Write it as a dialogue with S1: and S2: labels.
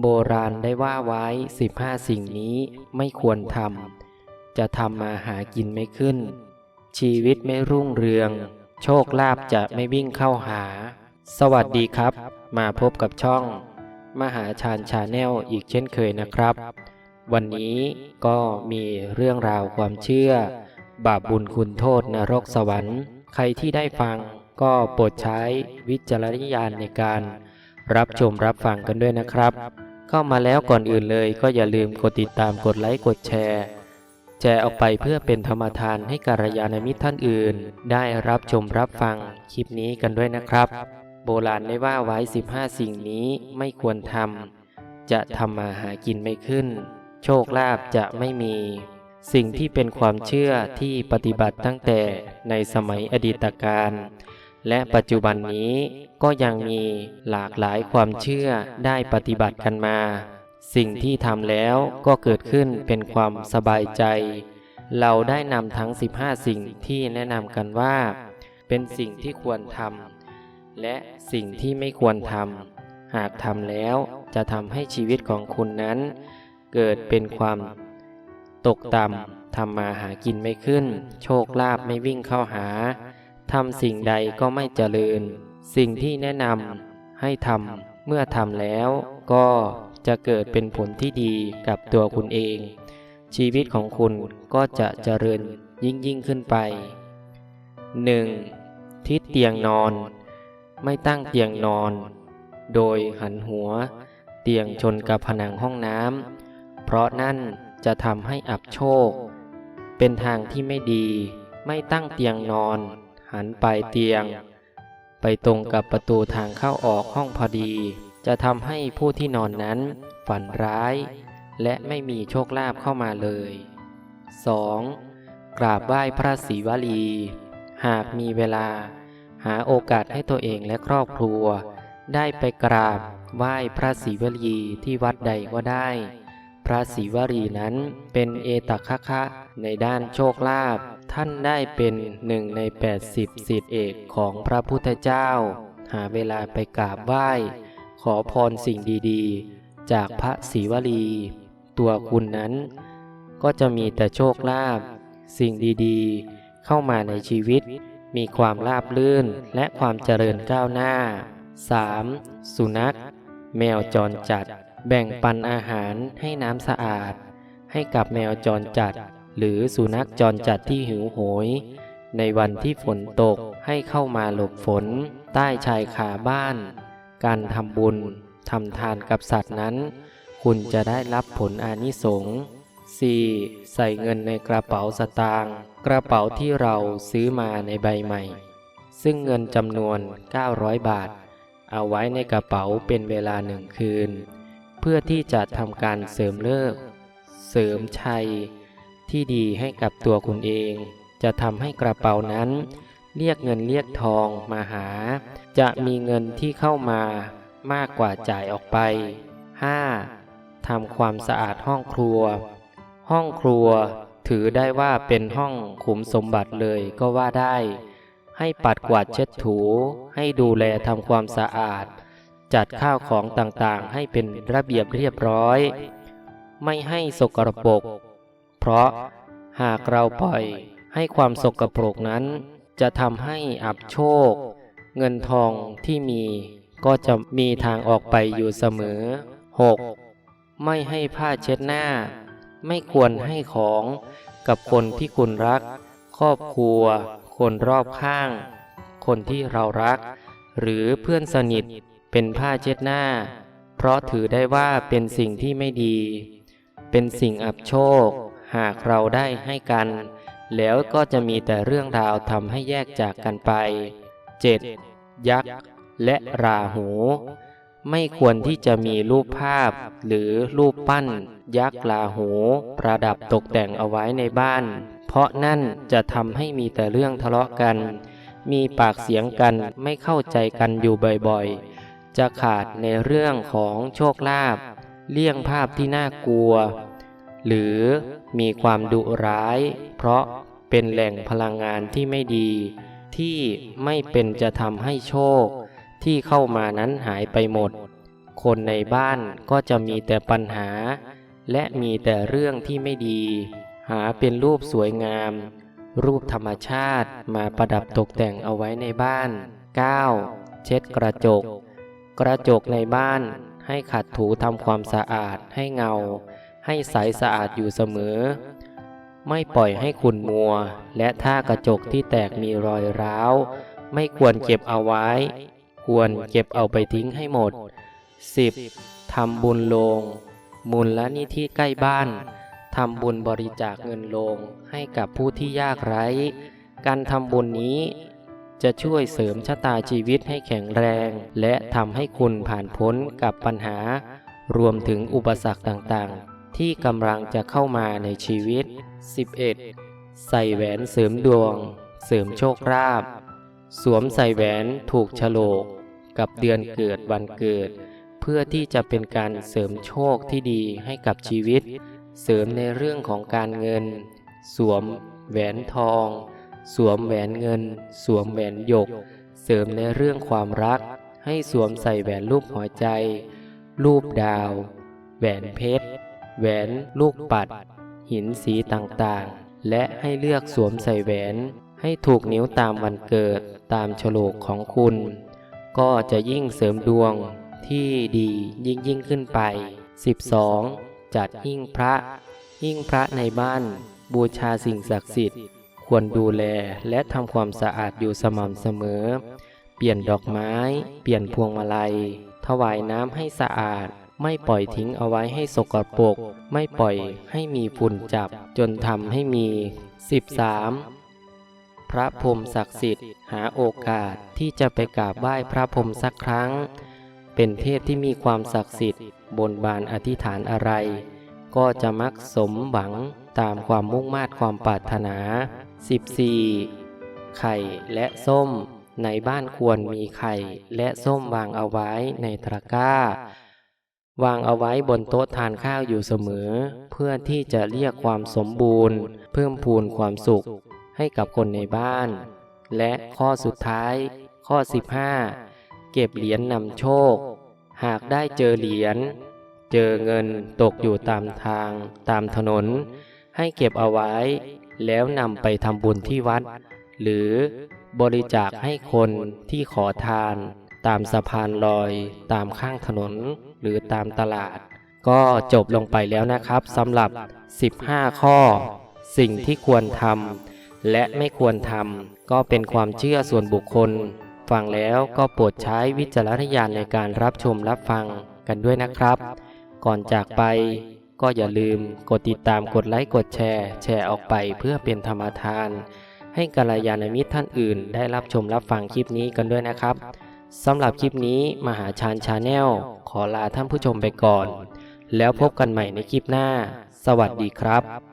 S1: โบราณได้ว่าไว้ 15 สิ่งนี้ไม่ควรทำ จะทำมาหากินไม่ขึ้น ชีวิตไม่รุ่งเรือง โชคลาภจะไม่วิ่งเข้าหา สวัสดีครับ มาพบกับช่อง มหาชาญชาแนลอีกเช่นเคยนะครับ วันนี้ก็มีเรื่องราวความเชื่อ บาปบุญคุณโทษนรกสวรรค์ ใครที่ได้ฟังก็โปรดใช้วิจารณญาณในการ รับชมรับฟังกันด้วยนะครับ เข้ามาแล้วก่อนอื่นเลยก็อย่าลืมกดติดตามกดไลค์กดแชร์แชร์ออกไปเพื่อเป็นธรรมทานให้กัลยาณมิตรท่านอื่น ได้รับชมรับฟังคลิปนี้กันด้วยนะครับ โบราณได้ว่าไว้ 15 สิ่งนี้ไม่ควรทำจะทำมาหากินไม่ขึ้น โชคลาภจะไม่มี สิ่งที่เป็นความเชื่อที่ปฏิบัติตั้งแต่ในสมัยอดีตการ และปัจจุบันนี้ก็ยังมีหลากหลายความเชื่อได้ปฏิบัติกันมา สิ่งที่ทำแล้วก็เกิดขึ้นเป็นความสบายใจ เราได้นำทั้ง 15 สิ่งที่แนะนำกันว่า เป็นสิ่งที่ควรทำและสิ่งที่ไม่ควรทำหากทำแล้วจะทำให้ชีวิตของคุณนั้น เกิดเป็นความตกต่ำทำมาหากินไม่ขึ้น โชคลาภไม่วิ่งเข้าหา ทำสิ่งใดก็ไม่เจริญ สิ่งที่แนะนำให้ทำเมื่อทำแล้ว ก็จะเกิดเป็นผลที่ดีกับตัวคุณเอง ชีวิตของคุณก็จะเจริญยิ่งยิ่งขึ้นไป 1. ทิศเตียงนอน ไม่ตั้งเตียงนอน โดยหันหัว เตียงชนกับผนังห้องน้ำเพราะนั่นจะทำให้อับโชค เป็นทางที่ไม่ดี ไม่ตั้งเตียงนอน หันปลายเตียง ไปตรงกับประตูทางเข้าออกห้องพอดี จะทำให้ผู้ที่นอนนั้นฝันร้าย และไม่มีโชคลาภเข้ามาเลย 2. กราบไหว้พระศรีวลี หากมีเวลา หาโอกาสให้ตัวเองและครอบครัว ได้ไปกราบไหว้พระศรีวลีที่วัดใดก็ได้ ระศรีวลีนั้นเป็นเอตคะคะในด้านโชคลาภท่านได้เป็นหนึ่งใน 80 สิทธิเอกของพระพุทธเจ้า หาเวลาไปกราบไหว้ ขอพรสิ่งดีๆ จากพระศรีวลี ตัวคุณนั้น ก็จะมีแต่โชคลาภสิ่งดีๆ เข้ามาในชีวิต มีความราบรื่นและความเจริญก้าวหน้า 3. สุนัข แมวจรจัด แบ่งปันอาหารให้น้ำสะอาด ให้กับแมวจรจัด หรือสุนัขจรจัดที่หิวโหย ในวันที่ฝนตกให้เข้ามาหลบฝน ใต้ชายคาบ้าน การทำบุญทำทานกับสัตว์นั้น คุณจะได้รับผลอานิสงส์ 4. ใส่เงินในกระเป๋าสตางค์กระเป๋าที่เราซื้อมาในใบใหม่ ซึ่งเงินจำนวน 900 บาท เอาไว้ในกระเป๋าเป็นเวลาหนึ่งคืน เพื่อที่จะทำการเสริมเลิก เสริมชัย ที่ดีให้กับตัวคุณเอง จะทำให้กระเป๋านั้น เรียกเงินเรียกทองมาหา จะมีเงินที่เข้ามามากกว่าจ่ายออกไป 5. ทำความสะอาดห้องครัว ห้องครัวถือได้ว่าเป็นห้องขุมสมบัติเลยก็ว่าได้ ให้ปัดกวาดเช็ดถู ให้ดูแลทำความสะอาด จัดข้าวของต่างๆ ให้เป็นระเบียบเรียบร้อย ไม่ให้สกรปรก เพราะหากเราปล่อยให้ความสกปรกนั้น จะทำให้อับโชค เงินทองที่มีก็จะมีทางออกไปอยู่เสมอ 6. ไม่ให้ผ้าเช็ดหน้า ไม่ควรให้ของกับคนที่คุณรัก ครอบครัว คนรอบข้าง คนที่เรารัก หรือเพื่อนสนิท เป็นผ้าเช็ดหน้า เพราะถือได้ว่าเป็นสิ่งที่ไม่ดี เป็นสิ่งอับโชค หากเราได้ให้กัน แล้วก็จะมีแต่เรื่องราวทำให้แยกจากกันไป 7. ยักษ์และราหู ไม่ควรที่จะมีรูปภาพ หรือรูปปั้น ยักษ์ลาหู ประดับตกแต่งเอาไว้ในบ้าน เพราะนั่นจะทำให้มีแต่เรื่องทะเลาะกัน มีปากเสียงกันไม่เข้าใจกันอยู่บ่อยๆ จะขาดในเรื่องของโชคลาภเลี่ยงภาพที่น่ากลัว หรือมีความดุร้าย เพราะเป็นแหล่งพลังงานที่ไม่ดี ที่ไม่เป็นจะทำให้โชค ที่เข้ามานั้นหายไปหมด คนในบ้านก็จะมีแต่ปัญหา และมีแต่เรื่องที่ไม่ดี หาเป็นรูปสวยงาม รูปธรรมชาติมาประดับตกแต่งเอาไว้ในบ้าน 9. เช็ดกระจก กระจกในบ้านให้ขัดถูทำความสะอาดให้เงา ให้ใสสะอาดอยู่เสมอ ไม่ปล่อยให้ขุ่นมัว และถ้ากระจกที่แตกมีรอยร้าว ไม่ควรเก็บเอาไว้ ควรเก็บเอาไปทิ้งให้หมด 10. ทำบุญโลง มูลและนิธิใกล้บ้าน ทำบุญบริจาคเงินโลงให้กับผู้ที่ยากไร้ การทำบุญนี้ จะช่วยเสริมชะตาชีวิตให้แข็งแรง และทำให้คุณผ่านพ้นกับปัญหา รวมถึงอุปสรรคต่างๆ ที่กำลังจะเข้ามาในชีวิต 11. ใส่แหวนเสริมดวง เสริมโชคลาภสวมใส่แหวนถูกโฉลก กับเดือนเกิดวันเกิด เพื่อที่จะเป็นการเสริมโชคที่ดีให้กับชีวิต เสริมในเรื่องของการเงิน สวม แหวนทอง สวมแหวนเงิน สวมแหวนหยก เสริมในเรื่องความรัก ให้สวมใส่แหวนรูปหัวใจ รูปดาว แหวนเพชร แหวนลูกปัด หินสีต่างๆ และให้เลือกสวมใส่แหวน ให้ถูกนิ้วตามวันเกิดตามโฉลกของคุณ ก็จะยิ่งเสริมดวงที่ดียิ่งยิ่งขึ้นไป 12. จัดหิ้งพระหิ้งพระในบ้าน บูชาสิ่งศักดิ์สิทธิ์ ควรดูแลและทำความสะอาดอยู่สม่ำเสมอ เปลี่ยนดอกไม้ เปลี่ยนพวงมาลัย ถวายน้ำให้สะอาด ไม่ปล่อยทิ้งเอาไว้ให้สกปรก ไม่ปล่อยให้มีฝุ่นจับจนทำให้มี 13. พระพรหมศักดิ์สิทธิ์หาโอกาสที่จะไปกราบไหว้พระพรหมสักครั้ง เป็นเทพที่มีความศักดิ์สิทธิ์ บนบานอธิษฐานอะไร ก็จะมักสมหวังตามความมุ่งมา่ความปรารถนา 14. ไข่และส้ม ในบ้านควรมีไข่และส้มวางเอาไว้ในตะกร้า วางเอาไว้บนโต๊ะทานข้าวอยู่เสมอ เพื่อที่จะเรียกความสมบูรณ์ เพิ่มพูนความสุขให้กับคนในบ้าน และข้อสุดท้าย ข้อ 15 เก็บเหรียญนำโชค หากได้เจอเหรียญเจอเงินตกอยู่ตามทาง ตามถนน ให้เก็บเอาไว้ แล้วนำไปทำบุญที่วัด หรือบริจาคให้คนที่ขอทาน ตามสะพานลอย ตามข้างถนน หรือตามตลาด ก็จบลงไปแล้วนะครับสำหรับ 15 ข้อ สิ่งที่ควรทำและไม่ควรทำก็เป็นความเชื่อส่วนบุคคล ฟังแล้วก็โปรดใช้วิจารณญาณในการรับชมรับฟังกันด้วยนะครับ ก่อนจากไป ก็อย่าลืมกดติดตามกดไลค์กดแชร์ แชร์ออกไปเพื่อเป็นธรรมทาน ให้กัลยาณมิตรท่านอื่น ได้รับชมรับฟังคลิปนี้กันด้วยนะครับสำหรับคลิปนี้มหาชานชาแนลขอลาท่านผู้ชมไปก่อน แล้วพบกันใหม่ในคลิปหน้า สวัสดีครับ